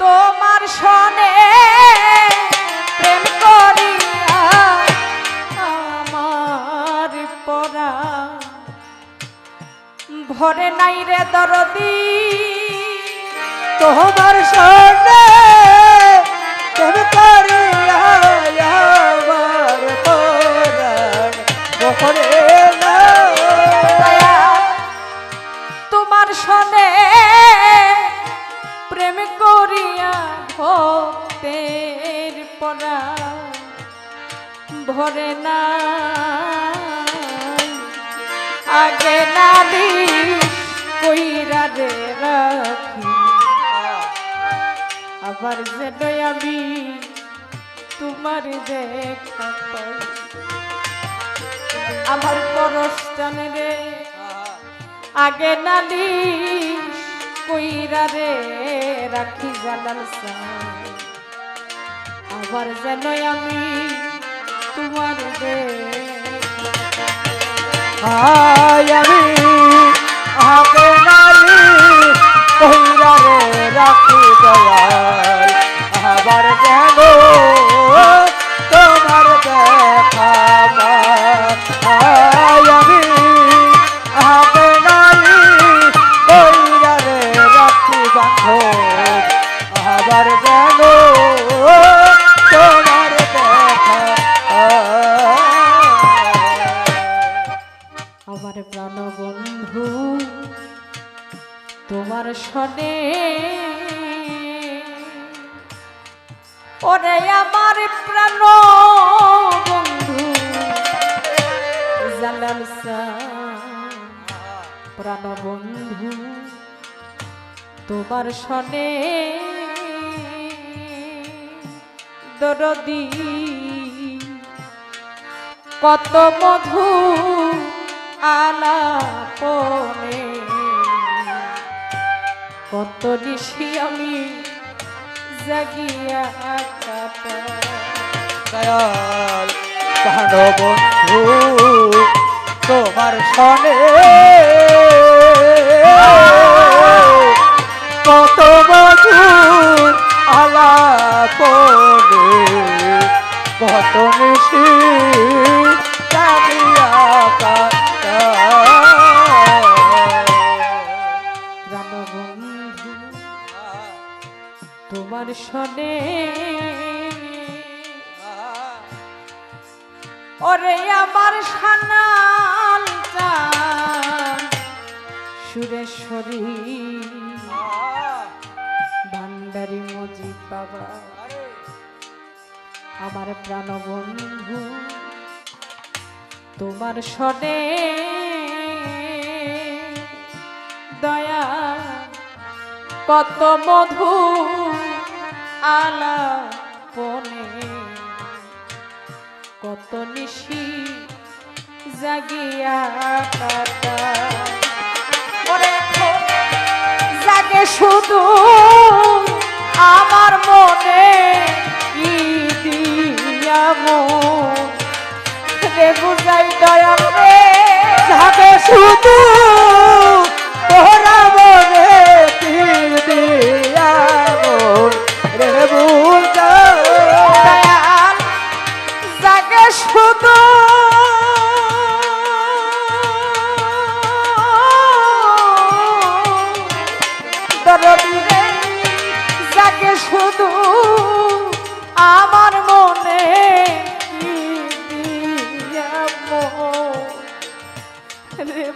তোমার সনে প্রেম করিয়া আমার পরা। ভরে নাই রে দরদি তোমার সনে প্রেম করিয়া ভরে না আগে নালি কইরা রে রাখি। আবার যেন আমি তোমার দেখা পাই। আমার পরস্তান রে, আগে নালি কইরা রে রাখি জানাল আবার যেন আমি তোমার দে আয় আমি আগে নালি কইরা রে রাখি দয়াল আবার যেন তোমার দেখা পাই আমি আগে নালি কইরা রে রাখি বান্ধব আবার যেন সনে ওরে আমার প্রাণ বন্ধু জালাল প্রাণ বন্ধু তোমার সনে দরদি। কত মধু আলাপনে কত নিশি আমি জাগিয়া দয়াল প্রাণ বন্ধু তোমার সনে কত মধুর আলাপনে কত আমার সুরেশ্বরী ভান্ডারি মজিদ বাবা। আমার প্রাণবন্ধু, তোমার সনে দয়া কত মধু আলাপনে, কত নিশি জাগিয়া কাটা। ওরে জাগে শুধু আমার মনে কি দিয়া মন রে বুঝাই দয়া রে। জাগে শুধু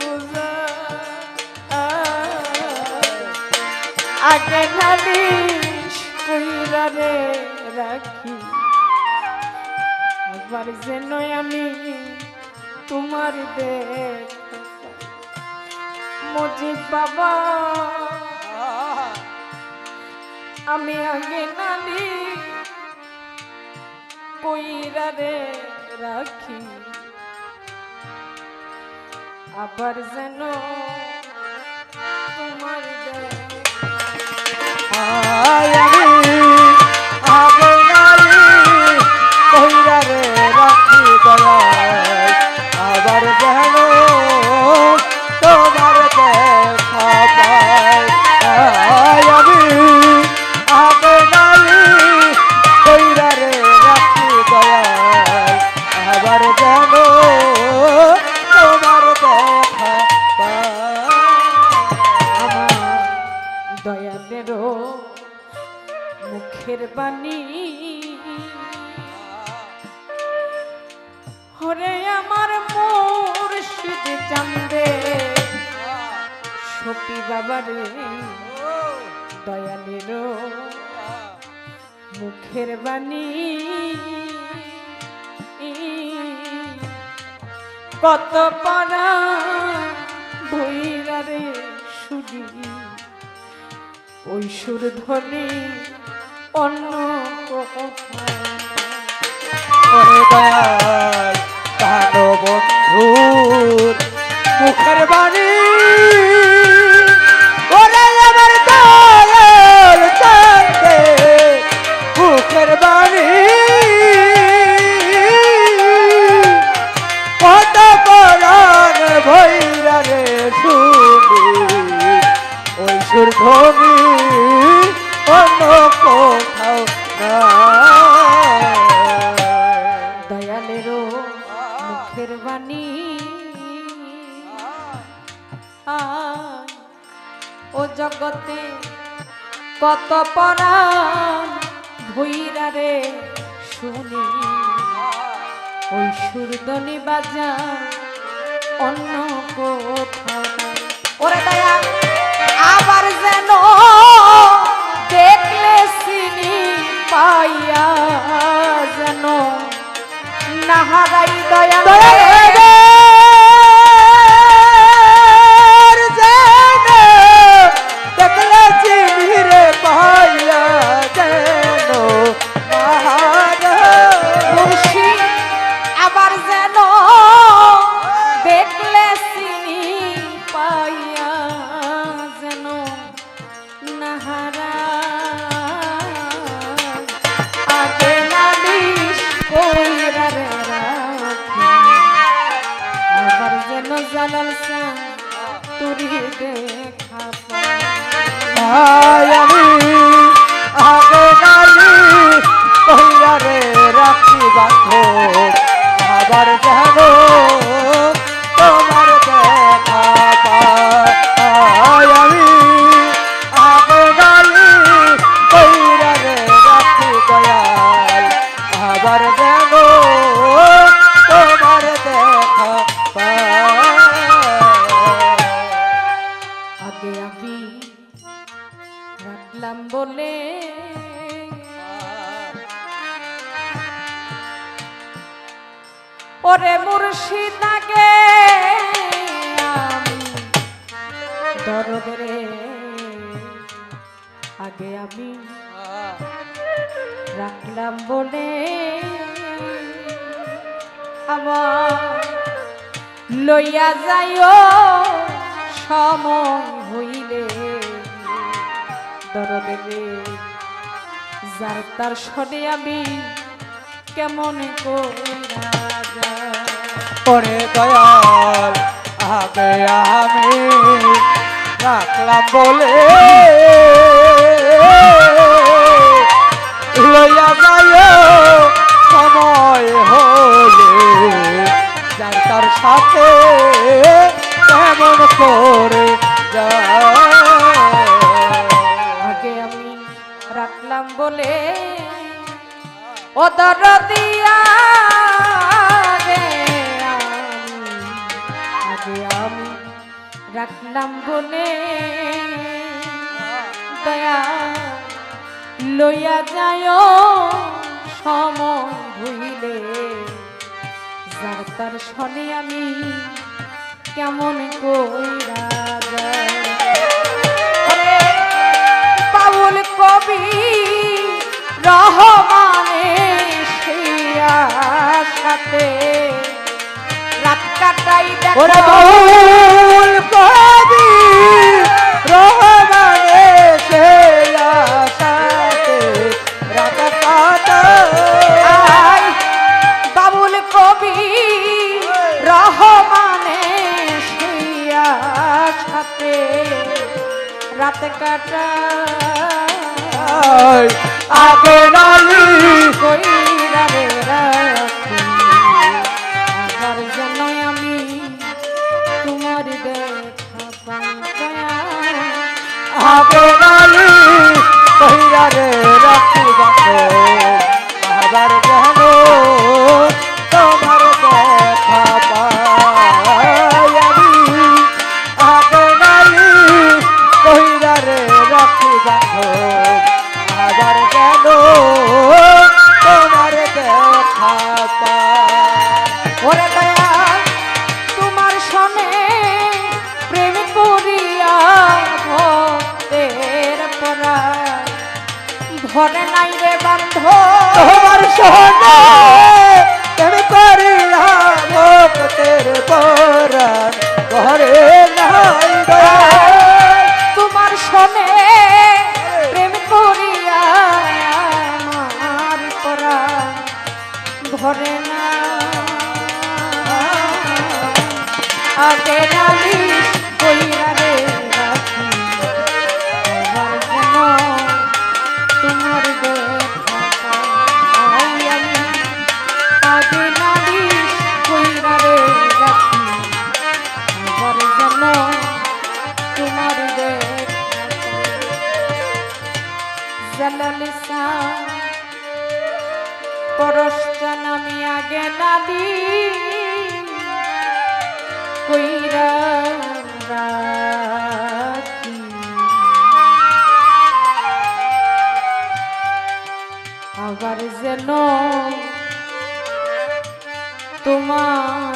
বুঝা। আগে নালিশ কইরা রে রাখি। একবার যেন আমি তোমার দেখ মজিদ বাবা, আমি আগে নালি কইরা রে রাখি। আবার যেন তোমার বাবারে দয়ালের মুখের বাণী। কত পারা ভৈরারে ওই সুর ধ্বনি অন্য কোথাও ওরে আয়, ও জগতে কত পরাণ ভৈরা রে শুনি। ওই সুরদনি বাজা অন্য কোথাও। ওরে দয়া আবার যেন দেখলে চিনি পাইয়া যেন। নাহারাই দয়া দয়ার রাখি। বান্ধব আবার যেন আগে আমি রাখলাম বলে। ওরে মুর্শিদ আগে আমি দরদরে আগে আমি রাখলাম বলে। আমার লইয়া যাইও সময় দরদেবে যার তার সনে আমি কেমন করে দয়াল, আগে আমি রাখলাম বলে লইয়া সময় হলে যার তার সাথে কেমন করে যায় ও দরদিয়া রে আমি, আগে আমি রাখলাম বলে দয়া লইয়া যায় সময় হইলে যার তার শনে আমি কেমন কইরা রাত কাটা। আগে নালি। কইরা রে আবার যেন আমি তোমার দেখা আগে নালি কইরা রে ঘরে নাইরে বান্ধ তোমার সোনা জালাল পরশটা নামিয়া গেনাদি কইরা আবার যেন তোমার